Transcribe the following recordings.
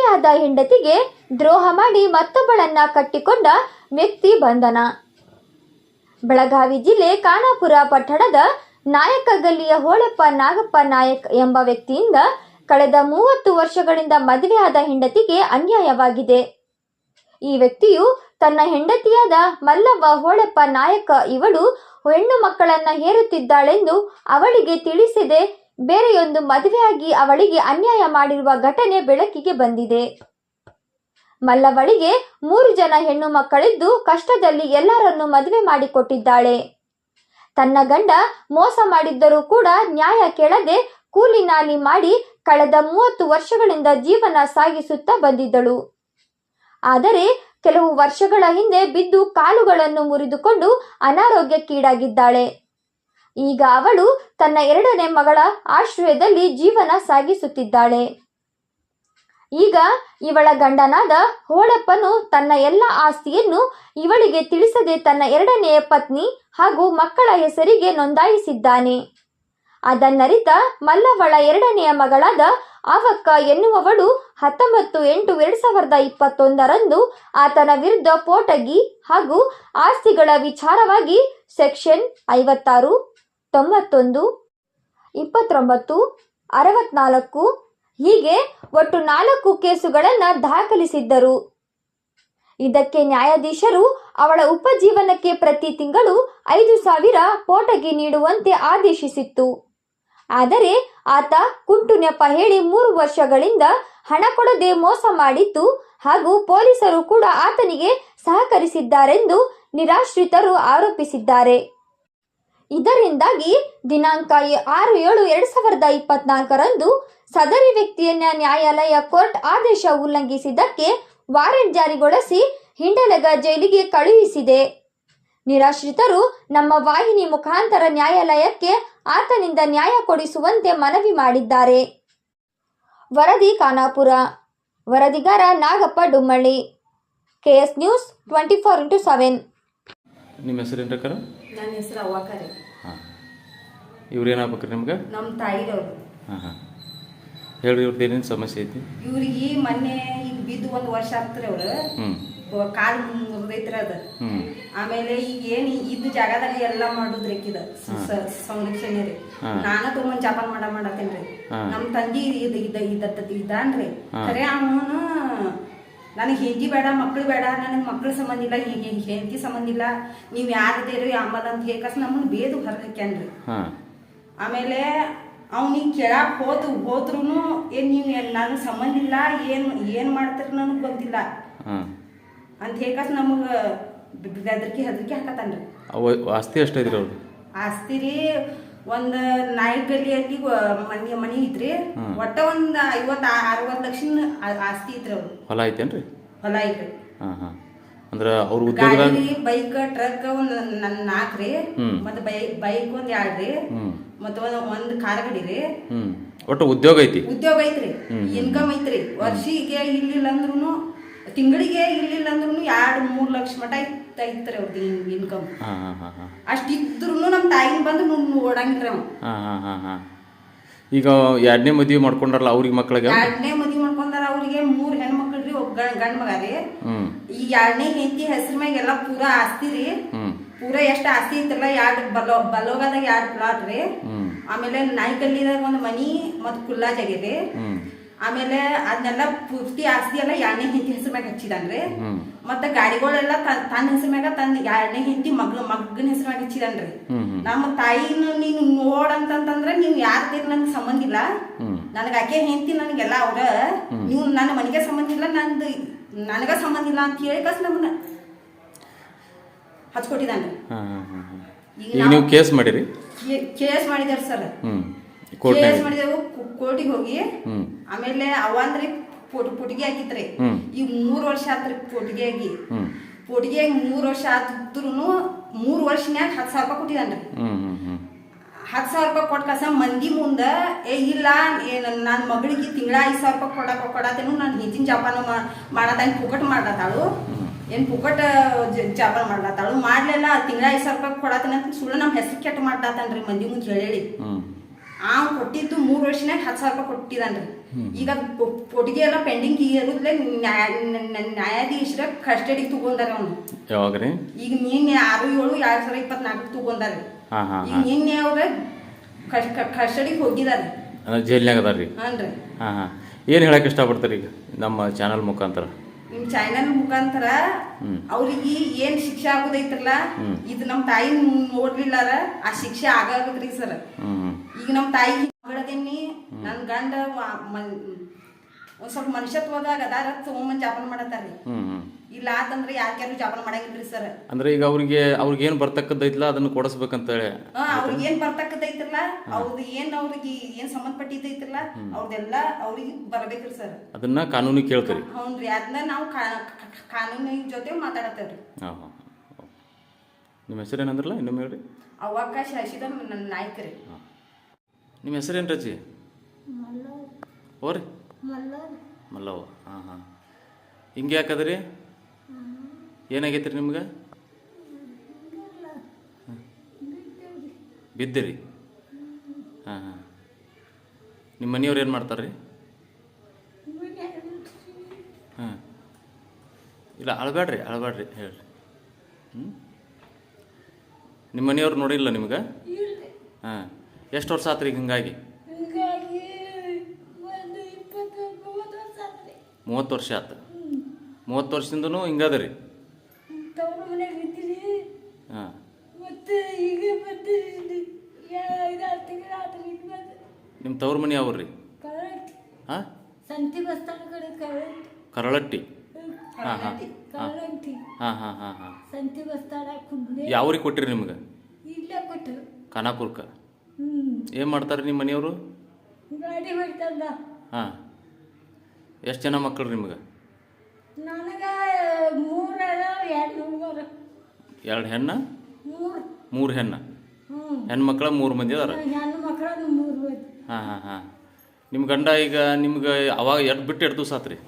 ಮದುವೆಯಾದ ಹೆಂಡತಿಗೆ ದ್ರೋಹ ಮಾಡಿ ಮತ್ತೊಬ್ಬಳನ್ನ ಕಟ್ಟಿಕೊಂಡ ವ್ಯಕ್ತಿ ಬಂಧನ. ಬೆಳಗಾವಿ ಜಿಲ್ಲೆ ಖಾನಾಪುರ ಪಟ್ಟಣದ ನಾಯಕ ಗಲ್ಲಿಯ ಹೋಳಪ್ಪ ನಾಗಪ್ಪ ನಾಯಕ್ ಎಂಬ ವ್ಯಕ್ತಿಯಿಂದ ಕಳೆದ ಮೂವತ್ತು ವರ್ಷಗಳಿಂದ ಮದುವೆಯಾದ ಹೆಂಡತಿಗೆ ಅನ್ಯಾಯವಾಗಿದೆ. ಈ ವ್ಯಕ್ತಿಯು ತನ್ನ ಹೆಂಡತಿಯಾದ ಮಲ್ಲವ್ವ ಹೋಳಪ್ಪ ನಾಯಕ ಇವಳು ಹೆಣ್ಣು ಮಕ್ಕಳನ್ನ ಹೇರುತ್ತಿದ್ದಾಳೆಂದು ಅವಳಿಗೆ ತಿಳಿಸದೆ ಬೇರೆಯೊಂದು ಮದುವೆಯಾಗಿ ಅವಳಿಗೆ ಅನ್ಯಾಯ ಮಾಡಿರುವ ಘಟನೆ ಬೆಳಕಿಗೆ ಬಂದಿದೆ. ಮಲ್ಲವಳಿಗೆ ಮೂರು ಜನ ಹೆಣ್ಣು ಮಕ್ಕಳಿದ್ದು ಕಷ್ಟದಲ್ಲಿ ಎಲ್ಲರನ್ನು ಮದುವೆ ಮಾಡಿಕೊಟ್ಟಿದ್ದಾಳೆ. ತನ್ನ ಗಂಡ ಮೋಸ ಮಾಡಿದ್ದರೂ ಕೂಡ ನ್ಯಾಯ ಕೇಳದೆ ಕೂಲಿ ನಾಲಿ ಮಾಡಿ ಕಳೆದ ಮೂವತ್ತು ವರ್ಷಗಳಿಂದ ಜೀವನ ಸಾಗಿಸುತ್ತಾ ಬಂದಿದ್ದಳು. ಆದರೆ ಕೆಲವು ವರ್ಷಗಳ ಹಿಂದೆ ಬಿದ್ದು ಕಾಲುಗಳನ್ನು ಮುರಿದುಕೊಂಡು ಅನಾರೋಗ್ಯಕ್ಕೀಡಾಗಿದ್ದಾಳೆ. ಈಗ ಅವಳು ತನ್ನ ಎರಡನೇ ಮಗಳ ಆಶ್ರಯದಲ್ಲಿ ಜೀವನ ಸಾಗಿಸುತ್ತಿದ್ದಾಳೆ. ಈಗ ಇವಳ ಗಂಡನಾದ ಹೋಳಪ್ಪನು ತನ್ನ ಎಲ್ಲ ಆಸ್ತಿಯನ್ನು ಇವಳಿಗೆ ತಿಳಿಸದೆ ತನ್ನ ಎರಡನೆಯ ಪತ್ನಿ ಹಾಗೂ ಮಕ್ಕಳ ಹೆಸರಿಗೆ ನೋಂದಾಯಿಸಿದ್ದಾನೆ. ಅದನ್ನರಿತ ಮಲ್ಲವಳ ಎರಡನೆಯ ಮಗಳಾದ ಆವಕ್ಕ ಎನ್ನುವವಳು ಹತ್ತೊಂಬತ್ತು ಎಂಟು ಎರಡು ಸಾವಿರದ ಇಪ್ಪತ್ತೊಂದರಂದು ಆತನ ವಿರುದ್ಧ ಪೋಟಗಿ ಹಾಗೂ ಆಸ್ತಿಗಳ ವಿಚಾರವಾಗಿ ಸೆಕ್ಷನ್ ಐವತ್ತಾರು ತೊಂಬತ್ತೊಂದು, ಇಪ್ಪತ್ತೊಂಬತ್ತು, ಅರವತ್ನಾಲ್ಕು ಹೀಗೆ ಒಟ್ಟು ನಾಲ್ಕು ಕೇಸುಗಳನ್ನು ದಾಖಲಿಸಿದ್ದರು. ಇದಕ್ಕೆ ನ್ಯಾಯಾಧೀಶರು ಅವಳ ಉಪಜೀವನಕ್ಕೆ ಪ್ರತಿ ತಿಂಗಳು ಐದು ಸಾವಿರ ಪೋಟಗಿ ನೀಡುವಂತೆ ಆದೇಶಿಸಿತ್ತು. ಆದರೆ ಆತ ಕುಂಟು ನೆಪ ಹೇಳಿ ಮೂರು ವರ್ಷಗಳಿಂದ ಹಣ ಕೊಡದೆ ಮೋಸ ಮಾಡಿತ್ತು ಹಾಗೂ ಪೊಲೀಸರು ಕೂಡ ಆತನಿಗೆ ಸಹಕರಿಸಿದ್ದಾರೆಂದು ನಿರಾಶ್ರಿತರು ಆರೋಪಿಸಿದ್ದಾರೆ. ಇದರಿಂದಾಗಿ ದಿನಾಂಕ ಆರು ಏಳು ಎರಡು ಸಾವಿರದ ಇಪ್ಪತ್ನಾಲ್ಕರಂದು ಸದರಿ ವ್ಯಕ್ತಿಯನ್ನ ನ್ಯಾಯಾಲಯ ಕೋರ್ಟ್ ಆದೇಶ ಉಲ್ಲಂಘಿಸಿದ್ದಕ್ಕೆ ವಾರೆಂಟ್ ಜಾರಿಗೊಳಿಸಿ ಹಿಂಡಲಗ ಜೈಲಿಗೆ ಕಳುಹಿಸಿದೆ. ನಿರಾಶ್ರಿತರು ನಮ್ಮ ವಾಹಿನಿ ಮುಖಾಂತರ ನ್ಯಾಯಾಲಯಕ್ಕೆ ಆತನಿಂದ ನ್ಯಾಯ ಕೊಡಿಸುವಂತೆ ಮನವಿ ಮಾಡಿದ್ದಾರೆ. ವರದಿ Khanapur, ವರದಿಗಾರ Nagappa Dummalli KS news twenty four into seven. ನಿಮ್ಮ ಹೆಸರು ನನ್ನ ಹೆಸರು ಅವ್ವಾಕರಿ ಹಾಂ. ಇವ್ರು ಏನಾಗ್ಬೇಕ್ರಿ ನಿಮ್ಗೆ? ನಮ್ಮ ತಾಯಿದವ್ರು. ಹಾಂ ಹಾಂ. ಹೇಳ್ರಿ ಇವ್ರದ್ದು ಏನೇನು ಸಮಸ್ಯೆ ಐತಿ? ಇವ್ರಿಗೆ ಮೊನ್ನೆ ಈಗ ಬಿದ್ದು ಒಂದು ವರ್ಷ ಆಗ್ತಾರೆ ಅವ್ರು. ಕಾಲ್ ಮುರಿದೈತ್ರ ಅದ. ಹ್ಞೂ ಆಮೇಲೆ ಈಗ ಏನ್ ಇದ್ದ ಜಾಗದಾಗ ಎಲ್ಲ ಮಾಡುದ್ರಿ ಆಕಿದ ಸಂರಕ್ಷಣೆ ರೀ. ಹಾ. ನಾನ ತೊಗೊಂಡ್ ಜಪಾನ್ ಮಾಡ ಮಾಡತ್ತೇನ್ರಿ. ಹಾ. ನಮ್ ತಂಗಿ ಇದ ಇದ ಇದ್ದ ಇದ್ದಾನ್ರಿ. ಖರೆ ಅವನು ನನಗೆ ಹೆಂಡತಿ ಬೇಡ ಮಕ್ಳು ಬೇಡ ನನಗೆ ಮಕ್ಕಳು ಸಂಬಂಧ ಇಲ್ಲ ಹೆಂಡತಿ ಸಂಬಂಧ ಇಲ್ಲ ನೀವು ಯಾರದೇರಿ ಅಂಬದ ಅಂತ ಹೇಕಸ್ ನಮ್ಮನ್ನ ಬೇದು ಹೊರಗೆ ಹಾಕ್ಯಾನ್ರಿ ಹಾಂ. ಆಮೇಲೆ ಅವ್ನಿಗೆ ಕೇಳಕ್ ಹೋದ್ ಹೋದ್ರು ಏನ್ ನೀವು ನನಗೆ ಸಂಬಂಧ ಇಲ್ಲ ಏನ್ ಏನ್ ಮಾಡ್ತಾರೆ ನನಗೆ ಗೊತ್ತಿಲ್ಲ. ಅಂತ ಹೇಕಸ್ ನಮಗ ಬೆದರಿಕೆ ಹೆದರಿಕೆ ಹಾಕತಾನ್ರಿ ಆಸ್ತಿ ಎಷ್ಟೈತ್ರಿ ಆಸ್ತಿ ರೀ ಒಂದ್ ನಾಯಿ ಗಲ್ಲಿಯಲ್ಲಿ ಮನಿ ಮನಿ ಐತ್ರಿ ಒಟ್ಟ ಒಂದ್ ಐವತ್ ಅರವತ್ ಲಕ್ಷ ಆಸ್ತಿ ಐತ್ರಿ ಅವ್ರು. ಹೊಲ ಐತೇನ್ರಿ? ಹೊಲ ಐತ್ರಿ. ಅಂದ್ರೆ ಅವ್ರ ಉದ್ಯೋಗದಾಗ ಬೈಕ್ ಟ್ರಕ್ ಒಂದ್ ನನ್ ನಾಲ್ಕ್ರಿ ಹ್ಮ್. ಮತ್ತ್ ಬೈ ಬೈಕ್ ಒಂದ್ ಎರಡ್ ರೀ. ಹ್ಞೂ ಮತ್ತ ಒಂದ್ ಒಂದ್ ಕಾರ್ ಗಡಿ ರೀ. ಒಟ್ಟು ಉದ್ಯೋಗ ಐತಿ? ಉದ್ಯೋಗ ಐತ್ರಿ. ಇನ್ಕಮ್ ಐತ್ರಿ. ವರ್ಷಿಗೆ ಇರ್ಲಿಲ್ಲ ಅಂದ್ರೂನು ತಿಂಗಳಿಗೆ ಇರ್ಲಿಲ್ಲ ಅಂದ್ರೂನು ಎರಡ್ ಮೂರ್ ಲಕ್ಷ ಮಟ ಐತ್ ಐತ್ರಿ ಅವ್ರದ್ದು ಇನ್ಕಮ್ ಅಷ್ಟಿದ್ರು ನಮ್ಮ ತಾಯಿನ ಬಂದು ನೋಡಂಗಿಲ್ರಿ ಅವ ಅವ್ನು. ಈಗ ಎರಡನೇ ಮದುವೆ ಮಾಡ್ಕೊಂಡ್ರಲ್ಲ ಅವ್ರಿಗೆ ಮಕ್ಳಿಗೆ? ಎರಡನೇ ಮದುವೆ ಮಾಡ್ಕೊಂಡಾರ ಅವ್ರಿಗೆ ಮೂರು ಹೆಣ್ಮಕ್ಳು ರೀ ಒಬ್ಬ ಗಂಡ ಮಗ ರೀ. ಈಗ ಈ ಎರಡನೇ ಹೆಂಡತಿ ಹೆಸರು ಮ್ಯಾಗ ಎಲ್ಲಾ ಪೂರಾ ಆಸ್ತಿ ರೀ. ಪೂರಾ ಎಷ್ಟ್ ಆಸ್ತಿ ಐತಲ್ಲ ಎರಡು ಬಲೋ ಬಲೋಗದಾಗ ಎರಡ್ ಪ್ಲಾಟ್ ರೀ. ಆಮೇಲೆ ನಾಯ್ಕಲ್ಲಿದಾಗ ಒಂದು ಮನಿ ಮತ್ ಕುಲ್ಲಾ ಜಾಗ ರೀ ಆಮೇಲೆ ಅದನ್ನೆಲ್ಲ ಪೂರ್ತಿ ಆಸ್ತಿ ಎಲ್ಲ ಎರಡನೇ ಹೆಂಡತಿ ಹೆಸರು ಮ್ಯಾಗ ಹಚ್ಚಿದಾನ್ರಿ. ಮತ್ತ ಗಾಡಿಗಳೆಲ್ಲ ತನ್- ತನ್ನ ಹೆಸರು ಮ್ಯಾಗ ತನ್ನ ಎರಡನೇ ಹೆಂಡತಿ ಮಗ್ಳ ಮಗನ ಹೆಸರು ಮ್ಯಾಗ ಹಚ್ಚಿದಾನ್ರಿ. ನಮ್ಮ ತಾಯಿನ ನೀನು ನೋಡಂತಂತಂದ್ರೆ ನೀವು ಯಾರ್ದಿರ್ ನನ್ಗೆ ಸಂಬಂಧ ಇಲ್ಲ. ನನಗೆ ಆಕೆ ಹೆಂಡತಿ ನನಗೆಲ್ಲ ಅವ್ರ. ನೀವು ನನ್ನ ಮನೆಗೆ ಸಂಬಂಧ ಇಲ್ಲ ನಂದು ನನಗ ಸಂಬಂಧ ಇಲ್ಲ ಅಂತ ಹೇಳಿ ಕಸ್ ನಮ್ಮನ್ನ ಹಚ್ಕೊಟ್ಟಿದ್ದಾನೆ ಈಗ ನೀವು ಕೇಸ್ ಮಾಡಿರಿ? ಕೇಸ್ ಮಾಡಿದಾರ ಸರ್. ಕೇಸ್ ಮಾಡಿದೆವು ಕೋರ್ಟಿಗೆ ಹೋಗಿ. ಆಮೇಲೆ ಅವ ಅಂದ್ರೆ ಪೋಟ್ ಪೊಟಿಗೆ ಹ್ಮ್. ಈಗ ಮೂರ್ ವರ್ಷ ಆತ್ರಿ ಪೊಟಿಗೆ ಆಗಿ. ಪೊಟಿಗೆ ಮೂರ್ ವರ್ಷ ಆದ್ರೂ ಮೂರ್ ವರ್ಷನ್ಯಾಗ ಹತ್ತು ಸಾವಿರ ರೂಪಾಯಿ ಕೊಟ್ಟಿದ್ದಾನ್ರಿ ಹತ್ತು ಸಾವಿರ ರೂಪಾಯಿ ಕೊಟ್ಟ ಕಸ ಮಂದಿ ಮುಂದ ಏ ಇಲ್ಲ ಏನ್ ನನ್ನ ಮಗಳಿಗೆ ತಿಂಗಳ ಐದು ಸಾವಿರ ರೂಪಾಯಿ ಕೊಡಕ ಕೊಡತೇನು ನಾನು ಹೆಚ್ಚಿನ ಜಪಾನ ಮಾಡತಾನ ಪುಕಟ್ ಮಾಡ್ಲತ್ತಾಳು. ಏನ್ ಪುಕಟ್ ಜಪಾನ ಮಾಡ್ಲತ್ತಾಳು. ಮಾಡ್ಲಿಲ್ಲ ತಿಂಗಳ ಐದು ಸಾವಿರ ರೂಪಾಯಿ ಕೊಡತೇನೆ ಅಂತ ಸುಳ್ಳು ನಮ್ಮ ಹೆಸರು ಕೆಟ್ಟ ಮಾಡ್ತಾತನ್ರಿ ಮಂದಿ ಮುಂದೆ ಹೇಳಿ ಆ ಕೊಟ್ಟಿದ್ದು ಮೂರು ವರ್ಷನಾಗ ಹತ್ತು ಸಾವಿರ ರೂಪಾಯಿ ಕೊಟ್ಟಿದ್ದಾನ್ರಿ ಈಗ ಪೊ- ಕೊಟ್ಟಿಗೆ ಎಲ್ಲ ಪೆಂಡಿಂಗ್ ಇರುದ್ಲೆ ನ್ಯಾಯಾಧೀಶರ ಕಸ್ಟಡಿಗೆ ತಗೊಂಡಾರ ಅವನು. ಯಾವಾಗ ರೀ? ಈಗ ನಿನ್ನೆ ಆರು ಏಳು ಎರಡು ಸಾವಿರ ಇಪ್ಪತ್ನಾಲ್ಕು ತಗೊಂಡಾರ. ಹಾಂ ಹಾಂ ಈಗ ನಿನ್ನೆ ಅವ್ರ ಕಸ್ಟಡಿಗೆ ಹೋಗಿದಾರೆ. ಜೈಲ್ನಾಗ ಅದಾರ ರೀ? ಹನ್ರಿ ಹಾಂ ಹಾಂ. ಏನು ಹೇಳಕ್ಕೆ ಇಷ್ಟಪಡ್ತಾರೆ ಈಗ ನಮ್ಮ ಚಾನಲ್ ಮುಖಾಂತರ? ನಿಮ್ ಚಾನಲ್ ಮುಖಾಂತರ. ಅವ್ರಿಗೆ ಏನ್ ಶಿಕ್ಷೆ ಆಗೋದೈತ್ರಲ್ಲ. ಇದು ನಮ್ಮ ತಾಯಿ ನೋಡ್ಲಿಲ್ಲಾರ ಆ ಶಿಕ್ಷೆ ಆಗಾಬೇಕ್ರಿ ಸರ್. ಈಗ ನಮ್ಮ ತಾಯಿ ಮಗಳದೇನಿ ನನ್ನ ಗಂಡ ಒಂದ್ ಸ್ವಲ್ಪ ಮನುಷ್ಯತ್ವದಾಗ ಅದಾರ ತಗೊಂಬಂದ್ ಜಾಪನ ಮಾಡತ್ತಾರ್ರಿ ಹ್ಞೂ ಇಲ್ಲ ಆತಂದ್ರೆ ಯಾರ್ಯಾರು ಜಾಪನ ಮಾಡಂಗಿಲ್ರಿ ಸರ್. ಅಂದ್ರೆ ಈಗ ಅವ್ರಿಗೆ ಅವ್ರಿಗೆ ಏನ್ ಬರ್ತಕ್ಕದ್ದೈತಲ್ಲ ಅದನ್ನ ಕೊಡಿಸ್ಬೇಕಂತೇಳಿ ಅವ್ರಿಗೆ ಏನ್ ಬರ್ತಕ್ಕದೈತ್ರಲ್ಲ ಅವ್ರದ್ದು ಏನ್ ಅವ್ರಿಗೆ ಏನ್ ಸಂಬಂಧಪಟ್ಟಿದ್ದೈತ್ರಲ್ಲ ಅವ್ರದೆಲ್ಲ ಅವ್ರಿಗೆ ಬರಬೇಕ್ರಿ ಸರ್. ಅದನ್ನ ಕಾನೂನಿಗೆ ಕೇಳ್ತೀರಿ. ಹೌನ್ರಿ ಅದನ್ನ ನಾವು ಕಾನೂನಿನ ಜೊತೆ ಮಾತಾಡತ್ತೇವ್ರಿ. ಹಾಂ ನಿಮ್ಮ ಹೆಸರು ಏನಂದ್ರಲ್ಲ ಇನ್ನೊಮ್ಮೆ ಹೇಳ್ರಿ. ಅವಕಾಶ ಹಸಿದ ನನ್ನ ನಾಯಕರಿ ನಿಮ್ಮ ಹೆಸರೇನು ರಜಿ ಓರಿ ರೀ ಮಲ್ಲವ್ವ. ಹಾಂ ಹಾಂ. ಹಿಂಗೆ ಯಾಕದ್ರಿ? ಏನಾಗೈತೆ ರೀ ನಿಮ್ಗೆ? ಬಿದ್ದಿರಿ? ಹಾಂ ಹಾಂ. ನಿಮ್ಮ ಮನೆಯವ್ರು ಏನು ಮಾಡ್ತಾರೆ ರೀ ಹಾಂ. ಇಲ್ಲ ಅಳಬೇಡ್ರಿ ಅಳಬೇಡ್ರಿ ಹೇಳ್ರಿ. ಹ್ಞೂ ನಿಮ್ಮ ಮನೆಯವ್ರು ನೋಡಿಲ್ಲ ನಿಮ್ಗೆ? ಹಾಂ. ಎಷ್ಟು ವರ್ಷ ಆತ್ರಿ ಈಗ ಹಿಂಗಾಗಿ? ಮೂವತ್ತು ವರ್ಷ ಆಯ್ತು ಮೂವತ್ತು ವರ್ಷದಿಂದನು ಆತು. ಮೂವತ್ತು ವರ್ಷದಿಂದನೂ ಹಿಂಗದ ರೀ ತವ್ರ ಮನೆಗೆ ಇದ್ದೀರಿ ಹಾಂ. ನಿಮ್ಮ ತವ್ರ ಮನೆ ಅವ್ರಿ ಹಾಂ? ಕರಳಟ್ಟಿ. ಹಾಂ ಹಾಂ. ಹಾಂ. ಹಾಂ ಹಾಂ ಕೊಟ್ಟಿರಿ ನಿಮ್ಗೆ? ಖಾನಾಪುರ್ಕ. ಏನು ಮಾಡ್ತಾರೆ ನಿಮ್ಮ ಮನೆಯವರು? ಗಾಡಿ ಹಾಂ. ಎಷ್ಟು ಜನ ಮಕ್ಕಳು ನಿಮ್ಗೆ? ನನಗೆ ಮೂರು ಎರಡು ಹುಡುಗರು. ಎರಡು ಹೆಣ್ಣ? ಮೂರು. ಮೂರು ಹೆಣ್ಣ? ಹ್ಞೂ ಹೆಣ್ಮಕ್ಳ ಮೂರು ಮಂದಿ ಅದಾರ? ಹೆಣ್ಣು ಮೂರು ಹೋಯ್ತು ಹಾಂ ಹಾಂ ಹಾಂ. ನಿಮ್ಮ ಗಂಡ ಈಗ ನಿಮ್ಗೆ ಅವಾಗ ಎರಡ್ ಬಿಟ್ಟು ಎರಡು ದಿವಸ ಆತ್ರಿ?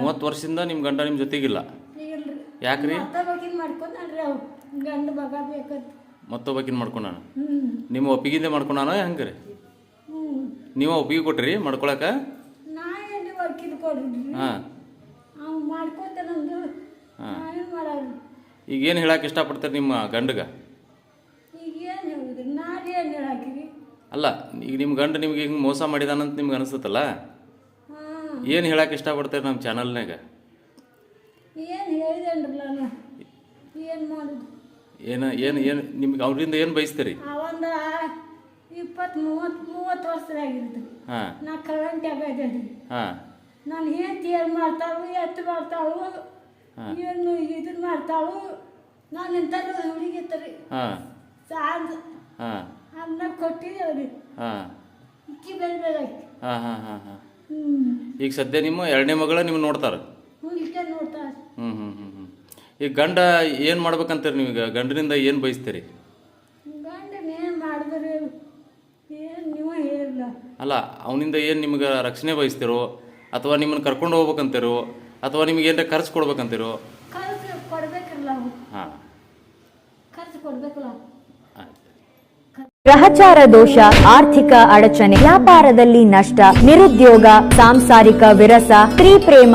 ಮೂವತ್ತು ವರ್ಷದಿಂದ ನಿಮ್ಮ ಗಂಡ ನಿಮ್ಮ ಜೊತೆಗಿಲ್ಲ? ಯಾಕ್ರಿ? ಮತ್ತೊಬ್ಬಕಿನ್ ಮಾಡ್ಕೊಂಡ ಮಾಡ್ಕೊಂಡ್ರಿ ಅವು. ಗಂಡು ಮಗ ಬೇಕಂತ. ಮತ್ತೊಬ್ಬಕಿನ ಮಾಡ್ಕೊಂಡಾನ? ಹ್ಞೂ ನಿಮ್ಮ ಒಪ್ಪಿಗಿಂದೆ ಮಾಡ್ಕೊಂಡಾನ ಹೆಂಗ್ರಿ? ನೀವು ಒಪ್ಪಿಗೆ ಕೊಟ್ರಿ ಮಾಡ್ಕೊಳಕ? ನಾ ಎಲ್ಲಿ ವರ್ಕಿದ್ ಕೊಡ್ರಿ ಹಾಂ. ನಾವೇನು ಮಾಡೋರು ಈಗ ಏನು ಹೇಳಕ್ಕೆ ಇಷ್ಟಪಡ್ತಾರೆ ನಿಮ್ಮ ಗಂಡಗ? ಈಗ ಏನು ಹೇಳಿದ್ರಿ? ನಾನು ಏನು ಹೇಳಾಕಿರಿ? ಅಲ್ಲ ಈಗ ನಿಮ್ಮ ಗಂಡ ನಿಮ್ಗೆ ಹಿಂಗೆ ಮೋಸ ಮಾಡಿದಾನಂತ ನಿಮ್ಗೆ ಅನಿಸ್ತಲ್ಲ ಏನ್ ಏನು ಹೇಳಕ್ಕೆ ಇಷ್ಟಪಡ್ತಾರೆ ನಮ್ಮ ಚಾನಲ್ನಾಗ ಏನು ಹೇಳಿದೇನ್ರಲ್ಲ ಏನು ಮಾಡೋದು? ಏನು ಏನು ಏನು ನಿಮ್ಗೆ ಅವರಿಂದ ಏನು ಬಯಸ್ತೀರಿ? ಒಂದು ಇಪ್ಪತ್ತು ಮೂವತ್ತು ಮೂವತ್ತು ವರ್ಷದಾಗಿರ್ತದೆ ಹಾಂ. ನಾ ಕರೆಂಟ್ ಆಗೈತೆ ಹಾಂ. ನಾನು ಹೆಂಡತಿ ಏನು ಮಾಡ್ತಾಳು ಎತ್ತು ಮಾಡ್ತಾಳು ಏನು ಇದನ್ನ ಮಾಡ್ತಾಳು ನಾನು ಇಂಥದ್ದು ಹುಡುಗಿ ಹಾಂ. ಸಾಂದ್. ಹಾಂ. ಅನ್ನ ಕೊಟ್ಟಿದ್ದೇವ್ರಿ ಹಾಂ. ಇಕ್ಕಿ ಬೇರೆ ಹಾಂ ಹಾಂ ಹಾಂ ಹಾಂ. ಹ್ಞೂ ಈಗ ಸದ್ಯ ನಿಮ್ಮ ಎರಡನೇ ಮಗಳ ನೋಡ್ತಾರೆ ನೋಡ್ತಾರೆ? ಹ್ಞೂ ಹ್ಞೂ ಹ್ಞೂ ಹ್ಞೂ ಈಗ ಗಂಡ ಏನು ಮಾಡ್ಬೇಕಂತೀರಿ ನೀವೀಗ ಗಂಡನಿಂದ ಏನು ಬಯಸ್ತೀರಿ? ಗಂಡನ ಏನು ಮಾಡಿದ್ರೆ? ಏನು ನೀವು ಹೇಳಿಲ್ಲ. ಅಲ್ಲ ಅವನಿಂದ ಏನು ನಿಮ್ಗೆ ರಕ್ಷಣೆ ಬಯಸ್ತಿರೋ ಅಥವಾ ನಿಮ್ಮನ್ನು ಕರ್ಕೊಂಡು ಹೋಗ್ಬೇಕಂತೀರೋ ಅಥವಾ ನಿಮ್ಗೆ ಏನಾರ ಖರ್ಚು ಕೊಡ್ಬೇಕಂತೀರೋ? ಖರ್ಚು ಕೊಡ್ಬೇಕಲ್ಲ ಅವು ಹಾಂ. ಖರ್ಚು ಕೊಡ್ಬೇಕಲ್ಲ ಆಯ್ತು ಗ್ರಹಚಾರ ದೋಷ ಆರ್ಥಿಕ ಅಡಚಣೆ ವ್ಯಾಪಾರದಲ್ಲಿ ನಷ್ಟ ನಿರುದ್ಯೋಗ ಸಾಂಸಾರಿಕ ವಿರಸ ಸ್ತ್ರೀ ಪ್ರೇಮ